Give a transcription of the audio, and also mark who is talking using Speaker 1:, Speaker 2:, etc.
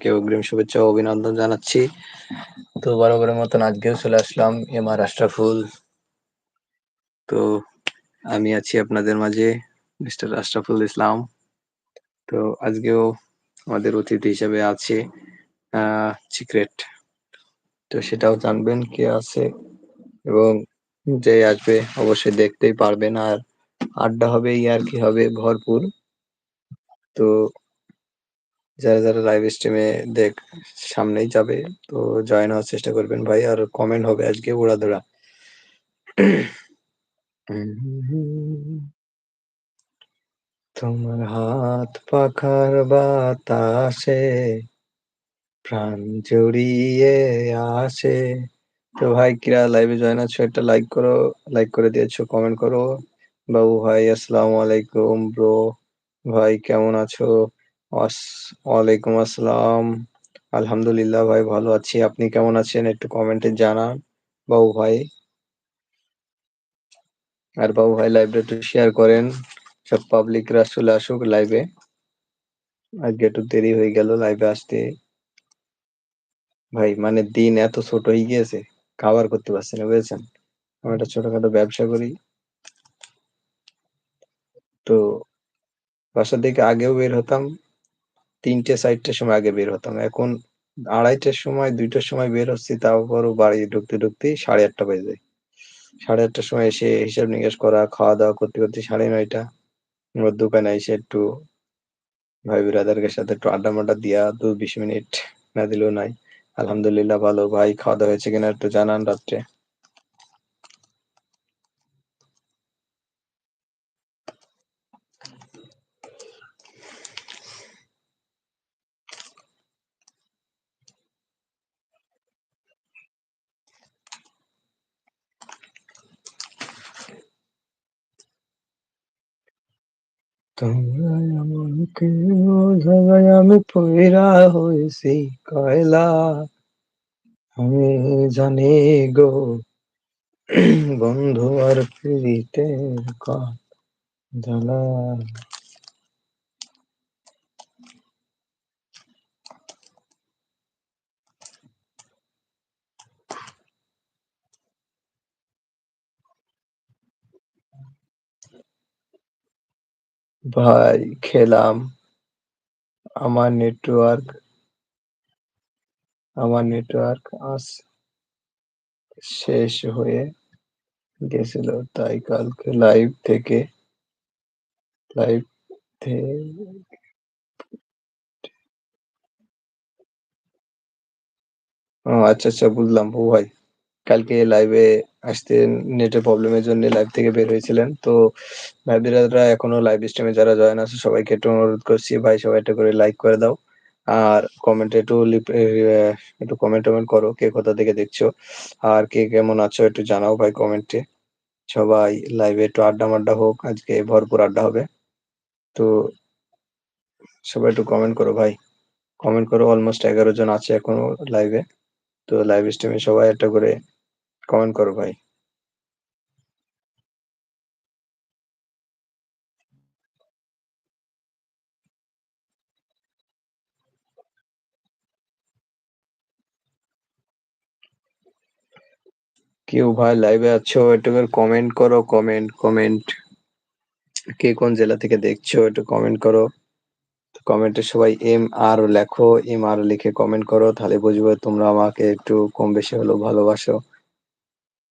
Speaker 1: কে অগ্রিম শুভেচ্ছা ও অভিনন্দন জানাচ্ছি। তো বরাবরের মতন আজকেও চলে আসলাম এমআর আশরাফুল। তো আমি আছি আপনাদের মাঝে, মিস্টার আশরাফুল ইসলাম। তো আজকেও আমাদের অতিথি হিসেবে আছে আহ সিক্রেট। তো সেটাও জানবেন কে আছে এবং যে আসবে অবশ্যই দেখতেই পারবেন আর আড্ডা হবে ইয়ার কি হবে ভরপুর। তো যারা, যারা লাইভ স্ট্রিমে দেখ সামনেই যাবে তো জয়েন হওয়ার চেষ্টা করবেন ভাই আর কমেন্ট হবে আজকে উড়াধুরা। তোমার হাত পাখার বাতাসে প্রাণ জড়িয়ে আসে। তো ভাই কিরা লাইভে জয়েন আছো একটা লাইক করো, লাইক করে দিয়েছ কমেন্ট করো। বাবু ভাই আসসালামু আলাইকুম ব্রো ভাই কেমন আছো? ওয়ালাইকুম আসসালাম। আলহামদুলিল্লাহ ভাই, ভালো আছি। আপনি কেমন আছেন? একটু কমেন্টে জানান, বাবু ভাই। আর বাবু ভাই লাইভটা একটু শেয়ার করেন। সব পাবলিকরা চলে আসুক লাইভে। আজকে একটু দেরি হয়ে গেল লাইভে আসতে। ভাই মানে দিন এত ছোট হয়ে গিয়েছে, খাবার করতে পারছি না, বুঝেছেন? আমি একটা ছোটখাটো ব্যবসা করি। তো বাসা থেকে আগেও বের হতাম। ৩টে ৪টের সময় আগে বের হতাম। এখন ২:৩০টার সময় দুইটার সময় বের হচ্ছি তারপরও বাড়ি ঢুকতে, ঢুকতেই ৮:৩০ বেজে যায়। ৮:৩০টার সময় এসে হিসাব নিকাশ করা, খাওয়া-দাওয়া করতে, করতে ৯:৩০ আমার দোকানে এসে একটু ভাই ব্রাদারদের সাথে একটু আড্ডা-মাড্ডা দিয়া দু বিশ মিনিট না দিলেও নাই। আলহামদুলিল্লাহ ভালো ভাই খাওয়া-দাওয়া হয়েছে কিনা একটু জানান রাত্রে। তোমরা আমাকে জায়গায় আমি পয়রা হয়েছি কয়লা। আমি জানি গো বন্ধু আর ক জ্বালা। ভাই খেলাম। আমার নেটওয়ার্ক আমার নেটওয়ার্ক আজ শেষ হয়ে গেছিল তাই কালকে লাইভ থেকে লাইভ থে ও আচ্ছা, আচ্ছা বুঝলাম বাবু ভাই। কালকে লাইভে আসতে নেটের প্রবলেমের জন্য লাইভ থেকে বের হয়েছিলেন। তো ভাই ব্রাদাররা এখনও লাইভ স্ট্রিমে যারা জয়েন আছে, সবাইকে একটু অনুরোধ করছি, ভাই সবাই একটা করে লাইক করে দাও। আর কমেন্টে একটু একটু কমেন্ট-টমেন্ট করো, কে কোথা থেকে দেখছ। আর কে কেমন আছো একটু জানাও ভাই কমেন্টে। সবাই লাইভে একটু আড্ডা-মাড্ডা হোক। আজকে ভরপুর আড্ডা হবে। তো সবাই একটু কমেন্ট করো ভাই। কমেন্ট করো অলমোস্ট ১১ জন আছে এখনও লাইভে। তো লাইভ স্ট্রিমে সবাই একটা করে কমেন্ট করো ভাই। কেউ ভাই লাইভে আছো একটু কমেন্ট করো কমেন্ট, কমেন্ট। কে কোন জেলা থেকে দেখছ একটু কমেন্ট করো। কমেন্টে সবাই এম আর লেখো। এম আর লিখে কমেন্ট করো তাহলে বুঝব তোমরা আমাকে একটু কম বেশি হলেও ভালোবাসো।